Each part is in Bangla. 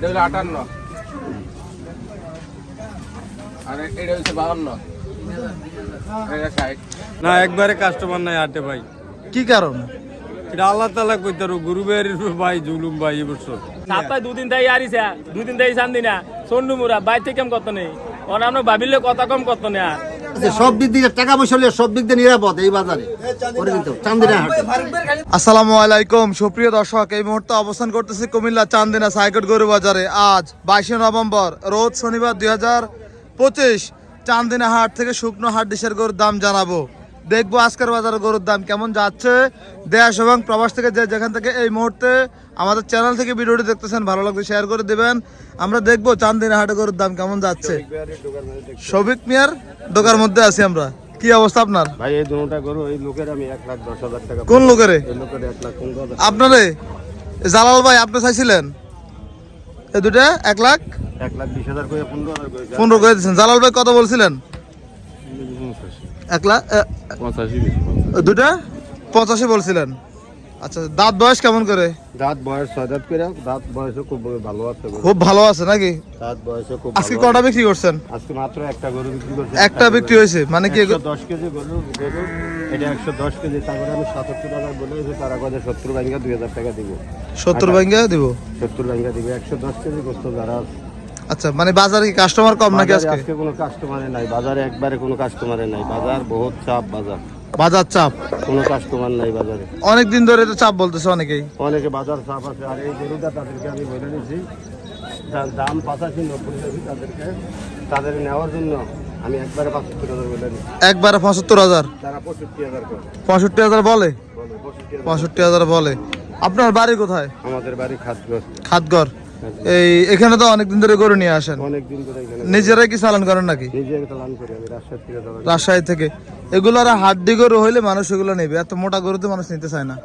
এটা হলো আটান্ন। আর এটা হচ্ছে বাহান্ন না একবারে কাস্টমার নাই হাটে ভাই। কি কারণ? এটা আল্লাহ তালা কইতারো গুরুবের ভাই জুলুম ভাই এবছর সপ্তাহে দুদিন তাই আরিসা দুদিন তাই শান্তি না। সন্ডু মুরা বাইতে কেম কত নেই? ওরা আমরা ভাবিলে কথা কম কত নেই আর। যে সব দিক দিয়ে টাকা পয়সা সব দিক দিয়ে নিরাপদ এই বাজারে। আসসালামু আলাইকুম, সুপ্রিয় এই মুহূর্তে অবস্থান করতেছি কুমিল্লা চান্দিনা গরু বাজারে। আজ বাইশে নভেম্বর, রোজ শনিবার দুই হাজার পঁচিশ, চান্দিনা হাট থেকে শুকনো হাট ডিশের গরুর দাম জানাব। দেখব আজকের বাজারে গরুর দাম কেমন যাচ্ছে। দেশ এবং প্রবাস থেকে যে যেখান থেকে এই মুহূর্তে আমাদের চ্যানেল থেকে ভিডিওটি দেখতেছেন ভালো লাগলে শেয়ার করে দেবেন। আমরা দেখব চান্দিনা হাটে গরুর দাম কেমন যাচ্ছে। সবিক মিয়ার দোকার মধ্যে আছি আমরা। কি অবস্থা আপনার? ভাই এই দুটা গরু এই লোকের আমি এক লাখ দশ হাজার টাকা কোন লোকেরে? এই লোকের এক লাখ পনেরো হাজার। আপনারে? জালাল ভাই আপনি চাইছিলেন? এই দুটা এক লাখ? এক লাখ বিশ হাজার করে পনেরো হাজার করে পনেরো করে দিচ্ছেন জালাল ভাই কত বলছিলেন? এক লাখ দুটা? পঁচাশি বলছিলেন। আচ্ছা দাঁত বয়স কেমন করে? দাঁত বয়স ছয় দাঁত করে দাঁত বয়সও খুব ভালো আছে খুব ভালো আছে নাকি? দাঁত বয়সও খুব আজকে কটা বিক্রি করছেন? আজকে মাত্র একটা গরু বিক্রি করছে। একটা বিক্রি হয়েছে মানে কি একশো দশ কেজি গরু গরু এটা একশো দশ কেজি। তারপরে আমি সাতাত্তর হাজার বলে হয়েছে তারা কথা সত্তর ব্যাংকে দুই হাজার টাকা দিব। সত্তর ব্যাংকে দিব? সত্তর ব্যাংকে দিব একশো দশ কেজি গোস্ত যারা। আচ্ছা মানে বাজারে কি কাস্টমার কম নাকি আজকে? আজকে কোনো কাস্টমারে নাই। বাজারে একবারে কোনো কাস্টমারে নাই। বাজার বহুত চাপ বাজার। বাজার চাপ? কোনো কাস্টমার নাই বাজারে। অনেক দিন ধরে তো চাপ বলতেছে অনেকেই। অনেকে বাজার চাপ আছে। আর এই গরুটা তাদেরকে আমি বলে যার দাম পাঁচাশি নব্বই তাদেরকে তাদের নেওয়ার জন্য আমি একবারে পঁচাত্তর হাজার বলে একবারে পঁচাত্তর হাজার? তারা পঁয়ষট্টি হাজার করে। পঁয়ষট্টি হাজার বলে? পঁয়ষট্টি হাজার। বলে। আপনার বাড়ি কোথায়? আমাদের বাড়ি খাদ্য খাতঘর এই এখানে তো অনেকদিন ধরে গরু নিয়ে আসেন। অনেক ধরে এখানে নিজেরাই কি চালান করেন নাকি? নিজে চালান করি আমি রাজশাহী থেকে রাজশাহী থেকে। এগুলো আর হাড্ডি গরু হইলে মানুষ এগুলো নেবে এত মোটা গরুতে মানুষ নিতে চায় না।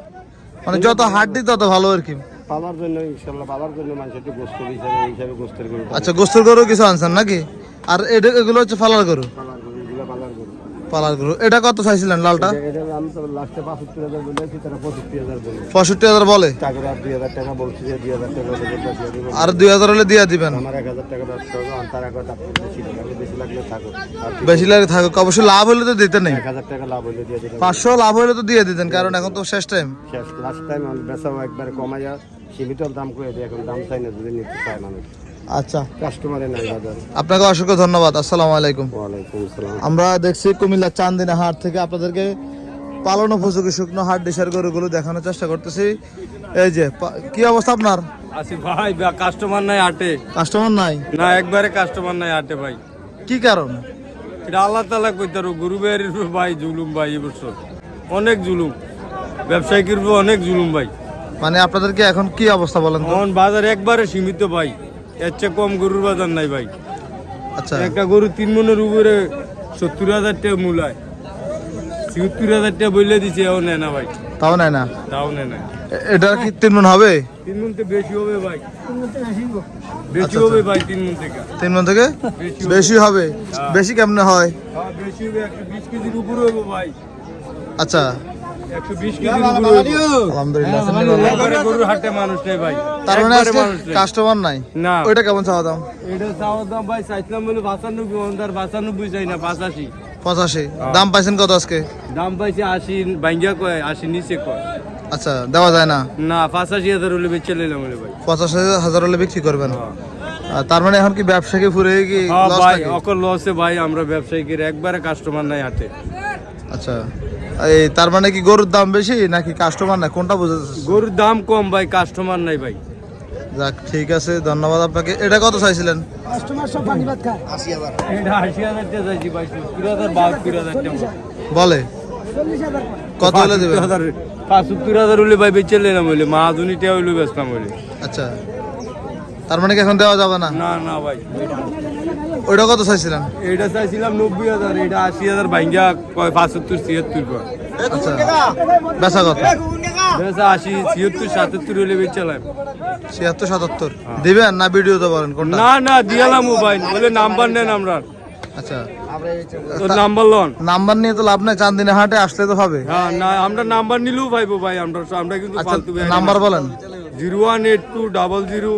মানে যত হাড্ডি তত ভালো আর কি। পালার জন্য ইনশাল্লাহ পালার জন্য মানুষ একটু গোস্ত হিসাবে হিসাবে গোস্তের গরু আচ্ছা গোস্তের গরু কিছু আনছেন নাকি? আর এটা এগুলো হচ্ছে ফালার গরু? এটা কত চাইছিলেন লালটা? পঁয়ষট্টি হাজার বলে? আর দুই হাজার দিয়ে হলে দিয়ে দিবেন? বেশি লাগে থাকুক। অবশ্যই লাভ হলে তো দিতে নেই। দিয়ে পাঁচশো লাভ হলে তো দিয়ে দিতেন কারণ এখন তো শেষ টাইম শেষ। লাস্ট টাইম আমি বেচাও একবার কমাইয়া সীমিত দাম করে দিই এখন দাম চাই না যদি নিতে চায় মানুষ। আচ্ছা। কাস্টমারে নাই বাজার। আপনাকে অসংখ্য ধন্যবাদ আসসালামু আলাইকুম। ওয়ালাইকুম আসসালাম। আমরা দেখছি কুমিল্লা চান্দিনা হাট থেকে আপনাদেরকে পালন উপযোগী শুকনো হাট ডিসার গরুগুলো দেখানোর চেষ্টা করতেছি। এই যে কি অবস্থা আপনার? আসি ভাই কাস্টমার নাই হাটে। কাস্টমার নাই? না একবারে কাস্টমার নাই হাটে ভাই। কি কারণ? এটা আল্লাহ তালা কইতারো গুরুবের ভাই জুলুম ভাই এবছর অনেক জুলুম। ব্যবসায়িকের অনেক জুলুম ভাই। মানে আপনাদেরকে এখন কি অবস্থা বলেন? এখন বাজার একবারে সীমিত ভাই। এর চেয়ে কম গরুর বাজার নাই ভাই। আচ্ছা। একটা গরু তিন মনের উপরে সত্তর হাজার টাকা মূলায় ছিয়াত্তর হাজার টাকা বইলে দিছে এও নেয় না ভাই। তাও নাই না? তাও নেয় না। এটা কি তিন মন হবে? তিন মন থেকে বেশি হবে ভাই। বেশি হবে ভাই তিন মন থেকে। তিন মন থেকে? বেশি হবে। বেশি কেমনে হয়? হ্যাঁ, বেশি হবে একশো বিশ কেজির উপরে হবে ভাই। আচ্ছা। মানে। কাস্টমার নাই। না। ওইটা কেমন চাওয়া দাম? এটা চাওয়ার দাম ভাই চাইছিলাম বলে বাঁচানব্বই অন্ধার বাঁচানব্বই চাই না পাঁচাশি। পঁচাশি। দাম পাইছেন কত আজকে? দাম পাইছে আশি বাইঙ্গা কয় আশি নিচে কয়। আচ্ছা দেওয়া যায় না? না পাঁচাশি হাজার হলে বেচে নিলাম বলে ভাই। পঁচাশি হাজার হলে বিক্রি করবেন? তার মানে এখন কি ব্যবসা কি ফুরে কি হ্যাঁ ভাই নাকি? অকল লসে ভাই আমরা ব্যবসায়ীদের একবারে কাস্টমার নাই হাটে আচ্ছা। এই তার মানে কি গরুর দাম বেশি নাকি কাস্টমার না কোনটা বুঝতে গরুর দাম কম ভাই কাস্টমার নাই ভাই। যাক ঠিক আছে ধন্যবাদ আপনাকে। এটা কত চাইছিলেন? এটা আশি হাজার টাকা চাইছি ভাই সত্তর হাজার বাহাত্তর হাজার টাকা। বলে? কত হলে দেবেন হাজার পাঁচাত্তর হাজার হলে ভাই বেচে নিলাম বলে মাহাজুনি টেয়া হইলে বেচলাম বলে আচ্ছা। তার মানে কি এখন দেওয়া যাবে না? না না ভাই। ওইটা কত চাইছিলেন? এটা চাইছিলাম নব্বই হাজার এটা আশি হাজার ভাঙ্গা কয় পাঁচাত্তর ছিয়াত্তর কয়। আচ্ছা বেচা কত? বেচা আশি ছিয়াত্তর সাতাত্তর হলে বেচালাম ছিয়াত্তর সাতাত্তর। দিবেন না ভিডিওতে বলেন কোনটা? না না দিয়ালাম মোবাইল বলে নাম্বার নেন আমরা। আচ্ছা। Number loan. নাম্বার নিয়ে তো লাভ নাই চান্দিনা হাটে আসলে তো হবে হ্যাঁ না আমরা নাম্বার নিলেও পাইবো ভাই আমরা আমরা কিন্তু আচ্ছা ফালতু নাম্বার বলেন। Zero one eight two double zero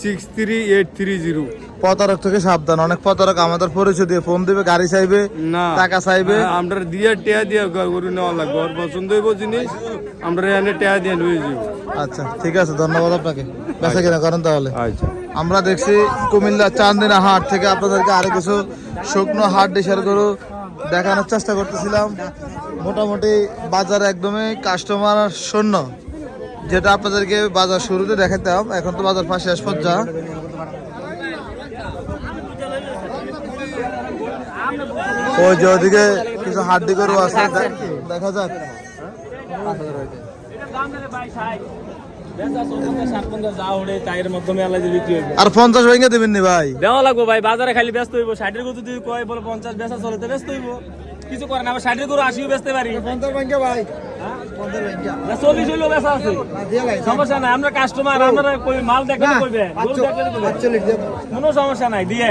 six three eight three zero. প্রতারক থেকে সাবধান। অনেক প্রতারক আমাদের পরিচয় দিয়ে ফোন দিবে গাড়ি চাইবে টাকা চাইবে। হ্যাঁ, আমরা দিয়ে টেয়া দিয়ে গরু নেওয়া লাগবে। ওর পছন্দ হইব জিনিস আমরা এনে টেয়া দিয়ে নিয়ে যাব আচ্ছা ঠিক আছে ধন্যবাদ আপনাকে। বেচা কিনা করেন তাহলে। আচ্ছা। আমরা দেখছি কুমিল্লা চান্দিনা হাট থেকে আপনাদেরকে আরও কিছু শুকনো হাট ডিসার গরু দেখানোর চেষ্টা করতেছিলাম। মোটামুটি বাজার একদমই কাস্টমার শূন্য। যেটা আপনাদেরকে বাজার শুরুতে দেখাতাম এখন তো বাজার পাশে পর্যা। ওই যে ওদিকে কিছু হাড্ডি গরু আছে দেখা যাক। আর পঞ্চাশ ভেঙে দেবেন নি ভাই? দেওয়া লাগবো ভাই বাজারে খালি ব্যস্ত হইবো। ষাটের গরু যদি কয় বলো পঞ্চাশ বেচা চলে তো ব্যস্ত হইবো। কিছু করে না আবার ষাটের গরু আসিও ব্যস্ত পারি। না, চল্লিশ হইলেও বেচা আছে। সমস্যা নাই আমরা কাস্টমার আমরা মাল দেখলে কইবে গরু দেখলে কইবে। কোনো সমস্যা নাই দিয়ে।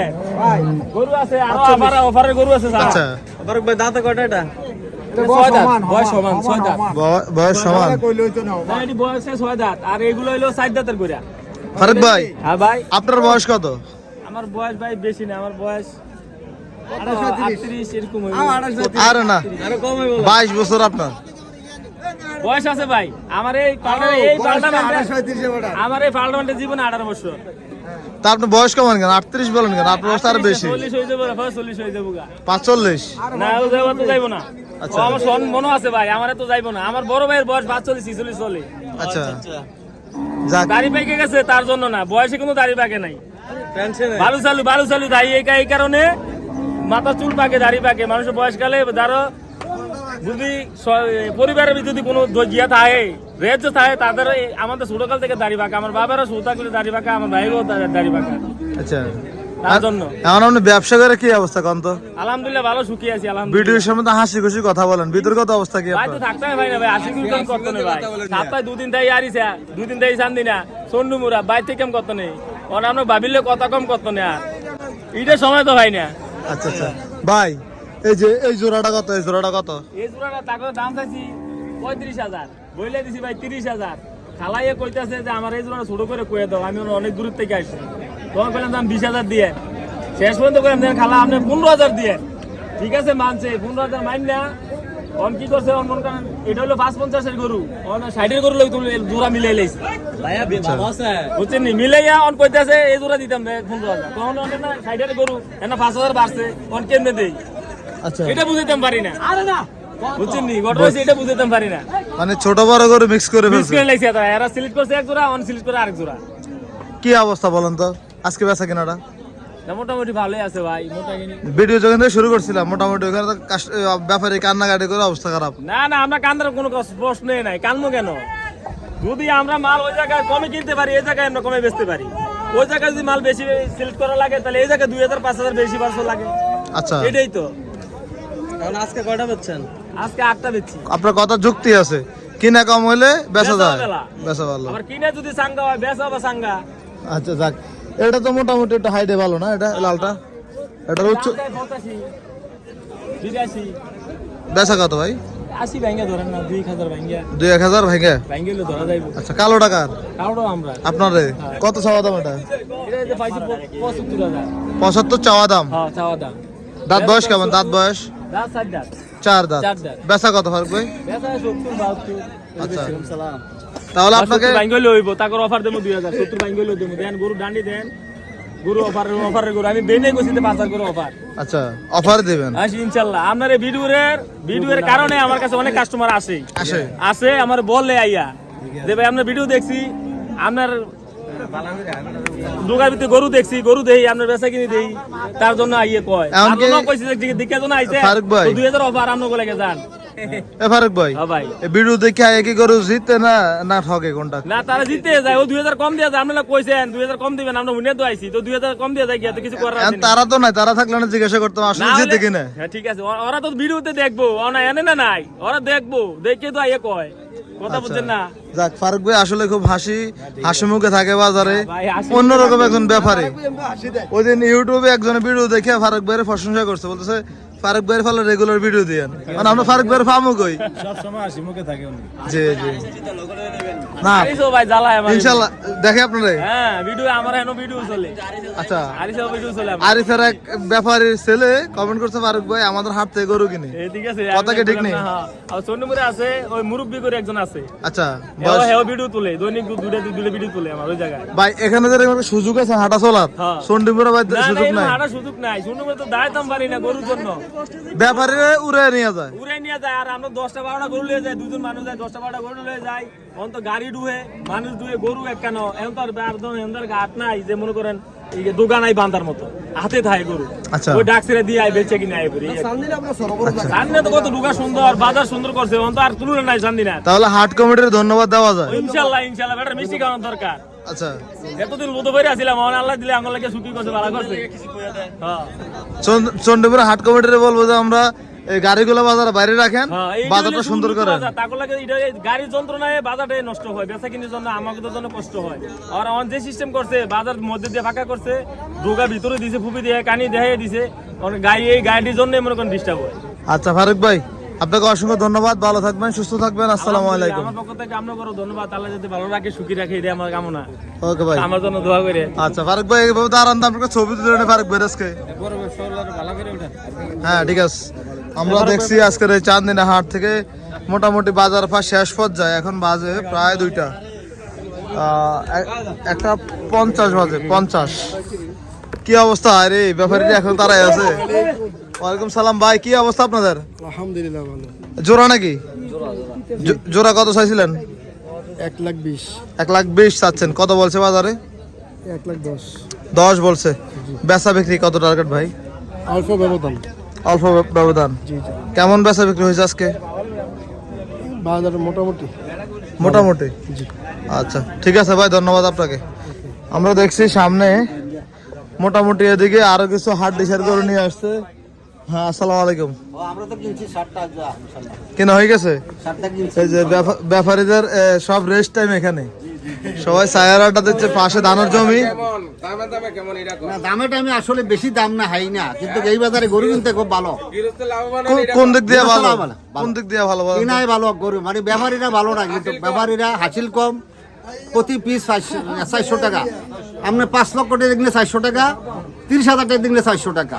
গরু আছে আরও আবার অফারের গরু আছে স্যার। আচ্ছা। দাঁতে কয়টা এটা? বয়স সমান ছয় দাঁত। বয়স সমান। বয়সে ছয় দাঁত আর এগুলো হইল চার দাঁতের কইরা ফারুক ভাই হ্যাঁ ভাই। আপনার বয়স কত? আমার বয়স ভাই বেশি না আমার বয়স আটত্রিশ এরকম হইবো। আর না। বাইশ বছর আপনার। বয়স আছে ভাই। আমার এই পাল্টা- এই আমার এই পাল্টামেন্টের জীবনে আঠারো বছর। তা আপনি বয়স কেমন কেন? আটত্রিশ বলেন কেন? আপনার বয়স আরও বেশি। হয়ে না, পাঁচচল্লিশ ও যাব তো যাইবো না। আচ্ছা। আমার সন মনে আছে ভাই আমার তো যাইবো না। আমার বড় ভাইয়ের বয়স পাঁচচল্লিশ ছিচল্লিশ চলে আচ্ছা। যাক। দাড়ি পেকে গেছে তার জন্য না। বয়সে কোনো দাড়ি পাকে নাই। বালু চালু বালু চালু তাই এই এই কারণে মাথা চুল পাকে দাড়ি পাকে। মানুষের বয়সকালে ধরো যদি পরিবারের যদি কোনো দ- গিয়া থাকে রেজ থাকে তাদের আমাদের ছোটকাল থেকে দাড়ি পাকে আমার বাবারও ছোট থাকলে দাড়ি পাকে আমার ভাইয়েরও দা- দাড়ি পাকা আচ্ছা। তার জন্য। এখন ব্যবসা করে কি অবস্থা কন তো? আলহামদুলিল্লাহ ভালো সুখী আছি আলহামদুলিল্লাহ। ভিডিওর সামনে তো হাসি খুশি কথা বলেন। বিতর্কত অবস্থা কি ভাই তো থাকতে ভাই না ভাই করতে নেই ভাই? সপ্তাহে দুদিন তাই আরিসা দুদিন তাই শান্তি না। সন্ডু মুরা বাইর থেকে কেম করতে নেই ওরা আমরা ভাবিলে কথা কম করতে নেই আর এইটা সময় তো ভাই না। আচ্ছা আচ্ছা। ভাই এই যে এই জোড়াটা কত এই জোড়াটা কত? এই জোড়াটা তাকে দাম চাইছি পঁয়ত্রিশ হাজার। বইলে দিছি ভাই তিরিশ হাজার। খালাইয়ে কইতাছে যে আমার এই জোড়াটা ছোট করে কয়ে দাও আমি অনেক দূর থেকে আসছি। তখন বললাম দাম বিশ হাজার দিয়ে। শেষ পর্যন্ত করলাম দেন খালা আপনি পনেরো হাজার দিয়ে। ঠিক আছে মানছে পনেরো হাজার মাইন না। অন কি করছে অন মন করেন এটা হলো পাঁচ পঞ্চাশের গরু। অন ষাটের গরু লোক তুমি জোড়া মিলাই লাইছে। বুঝছেন নি? মিলাইয়া অন কইতাছে এই জোড়া দিতাম দে পনেরো হাজার। তখন অন না ষাটের গরু এনা পাঁচ হাজার বাড়ছে অন কেমনে দেই? আচ্ছা এটা বুঝাইতাম পারি না। বুঝছেন নি। ঘটনা হচ্ছে এটা বুঝাইতাম পারি না। মানে ছোট বড় করে মিক্স করে ফেলছে। করে লাইছে এরা সিলেক্ট করছে এক জোড়া অন সিলেক্ট করে আরেক জোড়া। কি অবস্থা বলেন তো? আজকে বেচা কেনাটা? না মোটামুটি ভালোই আছে ভাই ভিডিও যখন থেকে শুরু করছিলাম মোটামুটি ওখানে তো ব্যাপারে কান্নাকাটি করে অবস্থা খারাপ। না না আমরা কান্দার কোনো প্রশ্নই নাই। কানবো কেন? যদি আমরা মাল ওই জায়গায় কমে কিনতে পারি এই জায়গায় আমরা কমে বেচতে পারি। ওই জায়গায় যদি মাল বেশি সিলেক্ট করা লাগে তাহলে এই জায়গায় দুই হাজার পাঁচ হাজার বেশি পাঁচশো লাগে। আচ্ছা। এটাই তো। আজকে কয়টা বেচছেন? আজকে আটটা বেচছি। আপনার কথা যুক্তি আছে। কিনা কম হইলে বেচা যায়। বেচা ভালো। আবার কিনে যদি সাঙ্গা হয় বেচা বা সাঙ্গা। আচ্ছা যাক। এটা তো মোটামুটি একটু হাইটে ভালো না? এটা লালটা? এটার উচ্চ বেচা কত ভাই? আশি ব্যাঙ্গে ধরেন না দুই হাজার ব্যাঙ্গে দুই এক হাজার ধরা যাইব। আচ্ছা কালো টাকার তাওটাও আমরা। আপনার? কত চাওয়া দাম এটা? এটা পঁচাত্তর চাওয়া দাম? হ্যাঁ চাওয়া দাম। দাঁত বয়স কেমন? দাঁত বয়স? চার দাঁত। বেচা কত ভাই বাহাত্তর আচ্ছা। তাহলে আপনাকে হইব অফার দেবো দুই হাজার সত্তর দেবো দেন গরু ডান্ডি দেন গরু অফার গরু আমি বেনে অফার আচ্ছা অফার দিবেন। ইনশাল্লাহ আপনার এই ভিডিওর ভিডিওর কারণে আমার কাছে অনেক কাস্টমার আসে। আসে। আসে আমার বললে আইয়া। যে ভাই আপনার ভিডিও দেখছি। আপনার দোকান ভিতরে গরু দেখছি গরু দেই আপনার বেচা কিনে দেই তার জন্য আইয়ে কয়। তার এমনকি- যে দিকে জন্য আইছে ফারুক ভাই। দুই হাজার অফার আপনার বলে যান এ ফারুক ভাই হ্যাঁ ভাই। ভিডিও দেখে আয় কি করু জিতে না না ঠকে কোনটা? না তারা জিতে যায় ও দুই হাজার কম দিয়ে যায় আপনারা কইছেন দুই হাজার কম দিবেন আমরা উনি তো আইছি। কম দিয়ে যায় তো কিছু করার আছে তারা তো নাই তারা থাকলে না জিজ্ঞাসা করতাম আসলে জিতে কিনা? হ্যাঁ ঠিক আছে। ওরা- তো ভিডিওতে দেখব না এনে না নাই ওরা দেখব দেখে তো আইয়ে কয়। কথা আচ্ছা। বুঝছেন না? যাক ফারুক ভাই আসলে খুব হাসি হাসি মুখে থাকে বাজারে। অন্যরকম একজন ব্যাপারী। ওই দিন ইউটিউবে একজনের ভিডিও দেখে ফারুক ভাইয়ের প্রশংসা করছে বলতেছে ফারুক ভাইয়ের ফলে রেগুলার ভিডিও দিয়েন মানে আমরা ফারুক ভাইয়ের ফার্মও কই। জি জি। না। দেখে আপনারা? হ্যাঁ ভিডিও আমার এখনও ভিডিও চলে। আচ্ছা। আরিসও ভিডিও চলে আরিফের এক ব্যাপারীর ছেলে কমেন্ট করছে ফারুক ভাই আমাদের হাট থেকে গরু কিনে। ঠিক আছে কথা কি ঠিক নেই? হ্যাঁ। আর চন্ডীপুরে আছে ওই মুরব্বি করে একজন আছে। আচ্ছা। ভিডিও তুলে দৈনিক দুটো দুটো ভিডিও তুলে আমার ওই জায়গায়। ভাই এখানে যে একটা সুযোগ আছে হাঁটা চলার। হ্যাঁ। চন্ডিপুরে ভাই না না সুযোগ নাই। হাঁটার সুযোগ নাই। চন্ডীপুরে তো দাঁড়াতাম পারি না গরুর জন্য। ব্যাপারীরা উড়ে নিয়ে যায়। উড়ে নিয়ে যায় আর আমরা দশটা বারোটা গরু নিয়ে যাই দুজন মানুষ যায় দশটা বারোটা গরু নিয়ে যায় এখন তো গাড়ি ডুহে মানুষ ডুহে গরু এক কেন? এখন তো আর ঘাট নাই যে মনে করেন দোকান আই বান্ধার মতো। হাতে থাকে গরু। আচ্ছা। ওই ডাক ছেড়ে দিয়ে আই বেচে কিনে আই করি সামনে তো কত ঢুকা সুন্দর বাজার সুন্দর করছে এখন তো আর তুলনা নাই সান্দিনা তাহলে হাট কমিটির ধন্যবাদ দেওয়া যায়। ইনশাল্লাহ ইনশাল্লাহ বেটার মিষ্টি খাওয়ানোর দরকার। আচ্ছা। এতদিন করে আমার আল্লাহ দিলে আঙুল লাগে ছুটি করছে ভালো করছে। হ্যাঁ চন্ড- চন্ডিপুরে হাট কমিটির বলব যে আমরা এই গাড়িগুলো বাজার বাইরে রাখেন হ্যাঁ, বাজারটা সুন্দর করেন। এটা গাড়ির যন্ত্রণায় বাজারটাই নষ্ট হয় বেচা কিনির জন্য আমাদের জন্য কষ্ট হয়। আর আমার যে সিস্টেম করছে বাজার মধ্যে দিয়ে ফাঁকা করছে ডোকা ভিতরে দিছে ফুপি দিয়ে কানি দেখাই দিছে গাড়ি এই গাড়ির জন্য মনে করেন ডিস্টার্ব হয়। আচ্ছা ফারুক ভাই আপনাকে অসংখ্য ধন্যবাদ ভালো থাকবেন সুস্থ থাকবেন আসসালামু আলাইকুম। আমার পক্ষ থেকে আমরা করো ধন্যবাদ আল্লাহ যদি ভালো রাখে সুখী রাখে এটা আমার কামনা। ওকে ভাই। আমার জন্য দোয়া করে। আচ্ছা ফারুক ভাই এইভাবে দাঁড়ান তো আপনাকে ছবি তুলে নেন ফারুক ভাই আজকে। হ্যাঁ ঠিক আছে। আমরা দেখছি আজকের এই চাঁদদিনা হাট থেকে মোটামুটি বাজার পা শেষ পর্যায়ে এখন বাজে প্রায় দুইটা। একটা পঞ্চাশ বাজে পঞ্চাশ। কি অবস্থা? আরে ব্যাপারী এখন তারাই আছে। ওয়ালাইকুম সালাম ভাই কি অবস্থা আপনাদের? আলহামদুলিল্লাহ ভালো। জোড়া নাকি? জোড়া কত চাইছিলেন? এক লাখ বিশ। এক লাখ বিশ চাচ্ছেন কত বলছে বাজারে? এক লাখ দশ। দশ বলছে। বেচা বিক্রি কত টার্গেট ভাই? অল্প ব্যবধান। অল্প ব্যবধান। কেমন বেচা বিক্রি হয়েছে আজকে? বাজার মোটামুটি। মোটামুটি? আচ্ছা ঠিক আছে ভাই ধন্যবাদ আপনাকে। আমরা দেখছি সামনে মোটামুটি এদিকে আরও কিছু হাট ডিসাইড করে নিয়ে আসছে। হ্যাঁ আসসালামু আলাইকুম। আমরা তো কিনছি ষাটটা যা কেনা হয়ে গেছে? কিনছি। এই যে ব্যাপা- ব্যাপারীদের সব রেস্ট টাইম এখানে। সবাই সায়ারাটা দিচ্ছে পাশে ধানের জমি। দামে দামে কেমন এটা না দামে টামে আসলে বেশি দাম না হাই না। কিন্তু এই বাজারে গরু কিনতে খুব ভালো। কোন- কোন দিক দিয়ে ভালো। কোন দিক দিয়ে ভালো? কিনাই ভালো গরু মানে ব্যাপারীরা ভালো না কিন্তু ব্যাপারীরা হাসিল কম। প্রতি পিস চারশো টাকা। আপনি পাঁচ লক্ষ টাকা দিলে চারশো টাকা তিরিশ হাজার টাকা দিলে চারশো টাকা।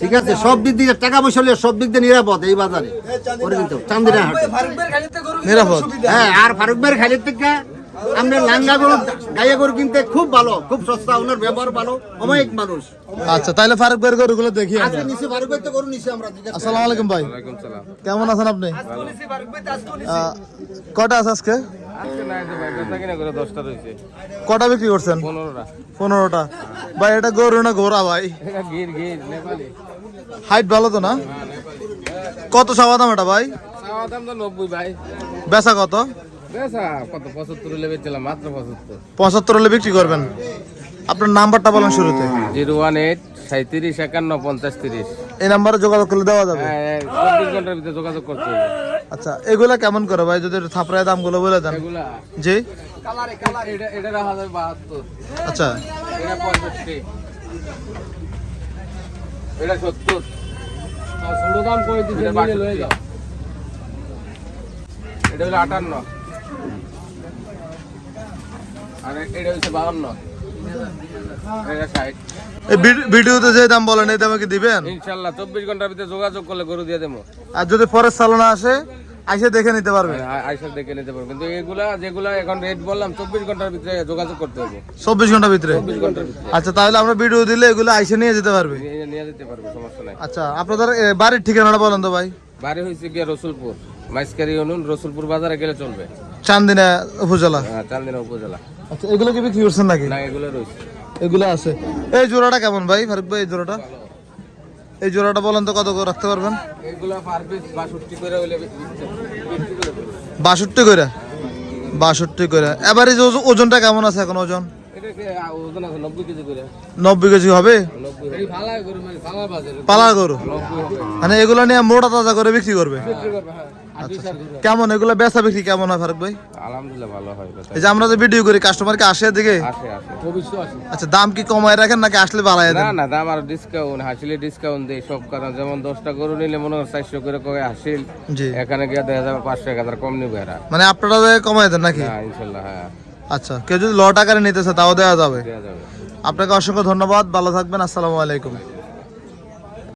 ঠিক আছে? সব দিক দিয়ে টাকা পয়সা হলে সব দিক দিয়ে নিরাপদ এই বাজারে। করে চান্দিনা হাটে। নিরাপদ। হ্যাঁ আর ফারুক ভাইয়ের খালির থেকে আপনার লাঙ্গা গরু গাইয়া গরু কিনতে খুব ভালো খুব সস্তা ওনার ব্যবহার ভালো অমায়িক মানুষ। আচ্ছা তাহলে ফারুক ভাইয়ের গরুগুলো দেখি আমরা। আজকে নিচে ফারুক ভাই তো গরু নিচে আমরা আসসালামু আলাইকুম ভাই। কেমন আছেন আপনি? কটা আছে আজকে? কটা বিক্রি করছেন? পনেরোটা। পনেরোটা। ভাই এটা গরু না ঘোড়া ভাই? হাইট ভালো তো না? কত সাবা দাম এটা ভাই? চাওয়া দাম তো নব্বই ভাই। বেচা কত? পঁচাত্তর হলে বিক্রি করবেন। আপনার নাম্বারটা বলেন শুরুতে। জিরো ওয়ান এইট সাঁত্রিশ একান্ন পঞ্চাশ তিরিশ। এই নাম্বারে যোগাযোগ করলে দেওয়া যাবে। হ্যাঁ চব্বিশ ঘণ্টার ভিতরে যোগাযোগ করতে হবে। আচ্ছা এগুলা কেমন করে ভাই? যদি থাপড়ায় দামগুলো বলে দেন। জি? আচ্ছা। এটা এটা সত্তর ষোলো দাম করে দিচ্ছে লয়ে যাও। এটা হলো আটান্ন। আর এটা হচ্ছে বাহান্ন। এটা ষাট। এই ভিডিওতে যে দাম বলেন এই দামে কি দিবেন? ইনশাল্লাহ চব্বিশ ঘণ্টার ভিতরে যোগাযোগ করলে গরু দিয়ে দেবো। আর যদি ফরেস্ট চালনা আসে আইসে দেখে নিতে পারবে। আইসা দেখে নিতে পারবে। কিন্তু এগুলা যেগুলা এখন রেট বললাম চব্বিশ ঘণ্টার ভিতরে যোগাযোগ করতে হবে। চব্বিশ ঘণ্টার ভিতরে? চব্বিশ ঘণ্টার ভিতরে। আচ্ছা তাহলে আমরা ভিডিও দিলে এগুলো আইসে নিয়ে যেতে পারবে? নিয়ে নিয়ে যেতে পারবে সমস্যা নাই। আচ্ছা আপনাদের বাড়ির ঠিকানাটা বলেন তো ভাই। বাড়ি হয়েছে গিয়ে রসুলপুর মাইসকারি অনুন রসুলপুর বাজারে গেলে চলবে। চান্দিনা উপজেলা? হ্যাঁ চান্দিনা উপজেলা। আচ্ছা এগুলো কি বিক্রি করছেন নাকি? না এগুলো রয়েছে। এগুলো আছে। এই জোড়াটা কেমন ভাই ফারুক ভাই এই জোড়াটা? এই জোড়াটা বলেন তো কত করে রাখতে পারবেন? বাষট্টি করে। বাষট্টি করে? এবার এই ওজনটা কেমন আছে এখন ওজন? নব্বই কেজি হবে? মানে পালা গরু? মানে এগুলো নিয়ে মোটা তাজা করে বিক্রি করবে? করবে হ্যাঁ আচ্ছা। কেমন এগুলো বেচা বিক্রি কেমন হয় ফারুক ভাই? আলহামদুলিল্লাহ ভালো হয় এই যে আমরা যে ভিডিও করি কাস্টমারকে আসে দিকে আসে আসে। আচ্ছা দাম কি কমায় রাখেন নাকি আসলে বাড়ায় না না দাম আর ডিসকাউন্ট হাসিলে ডিসকাউন্ট দেয় সব কারণ যেমন দশটা গরু নিলে মনে হয় চারশো করে কয়ে হাসিল জি। এখানে গিয়ে পাঁচশো এক হাজার কম নিবে এরা। মানে আপনারা কমায় দেন নাকি? হ্যাঁ ইনশাল্লাহ হ্যাঁ। আচ্ছা কেউ যদি লট আকারে নিতেছে তাও দেওয়া যাবে। দেওয়া যাবে। আপনাকে অসংখ্য ধন্যবাদ ভালো থাকবেন আসসালামু আলাইকুম।